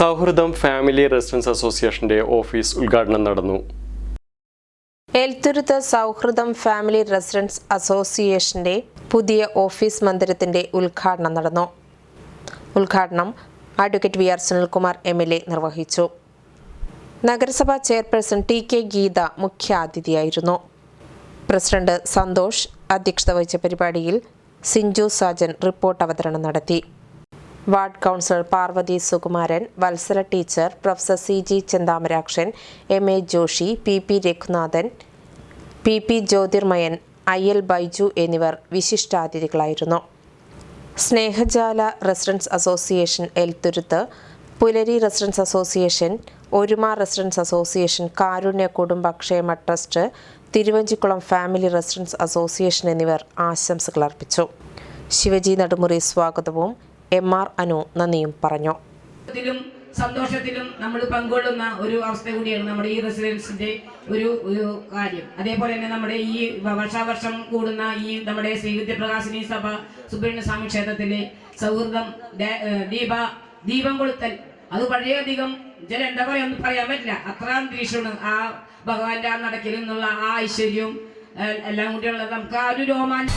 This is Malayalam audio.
സൗഹൃദം ഫാമിലി റെസിഡൻസ് അസോസിയേഷന്റെ ഓഫീസ് ഉദ്ഘാടനം നടന്നു. എൽത്തുരുത്ത് സൗഹൃദം ഫാമിലി റെസിഡൻസ് അസോസിയേഷന്റെ പുതിയ ഓഫീസ് മന്ദിരത്തിന്റെ ഉദ്ഘാടനം നടന്നു. ഉദ്ഘാടനം advocate V R Sunilkumar M L A നിർവഹിച്ചു. നഗരസഭാ ചെയർപേഴ്സൺ ടി കെ ഗീത മുഖ്യാതിഥിയായിരുന്നു. പ്രസിഡന്റ് സന്തോഷ് അധ്യക്ഷത വഹിച്ച പരിപാടിയിൽ സിഞ്ചു സാജൻ റിപ്പോർട്ട് അവതരണം നടത്തി. Ward councillor Parvathy Sukumaran Vatsala teacher professor C G Chenthamarakshan M A Joshi P P Raghunathan P P Jyothirmayan I L Baiju എന്നിവർ വിശിഷ്ടാതിഥികളായിരുന്നു. Snehajala residents association Elthuruthu Pulari residents association Oruma residents association Karunya കുടുംബക്ഷേമ trust Thiruvanchikulam family residents association എന്നിവർ ആശംസകൾ അർപ്പിച്ചു. ശിവജി നടുമുറി സ്വാഗതവും എം ആർ അനു നന്ദിയും പറഞ്ഞു. ത്തിലും സന്തോഷത്തിലും നമ്മൾ പങ്കുകൊള്ളുന്ന ഒരു അവസ്ഥ കൂടിയാണ് നമ്മുടെ ഈ റെസിഡൻസിന്റെ ഒരു കാര്യം. അതേപോലെ തന്നെ നമ്മുടെ ഈ വർഷാവർഷം കൂടുന്ന ഈ നമ്മുടെ ശ്രീ വിദ്യപ്രകാശിനി സഭ സുബ്രഹ്മണ്യ സ്വാമി ക്ഷേത്രത്തിലെ സൗഹൃദം ദീപ ദീപം കൊളുത്തൽ. അത് വളരെയധികം ചില എന്താ പറയുക ഒന്നും പറയാൻ പറ്റില്ല. അത്ര അന്തരീക്ഷമാണ് ആ ഭഗവാന്റെ ആ നടക്കിൽ ആ ഐശ്വര്യവും എല്ലാം കൂടിയുള്ളത് നമുക്ക് ആ ഒരു രോമാഞ്ചം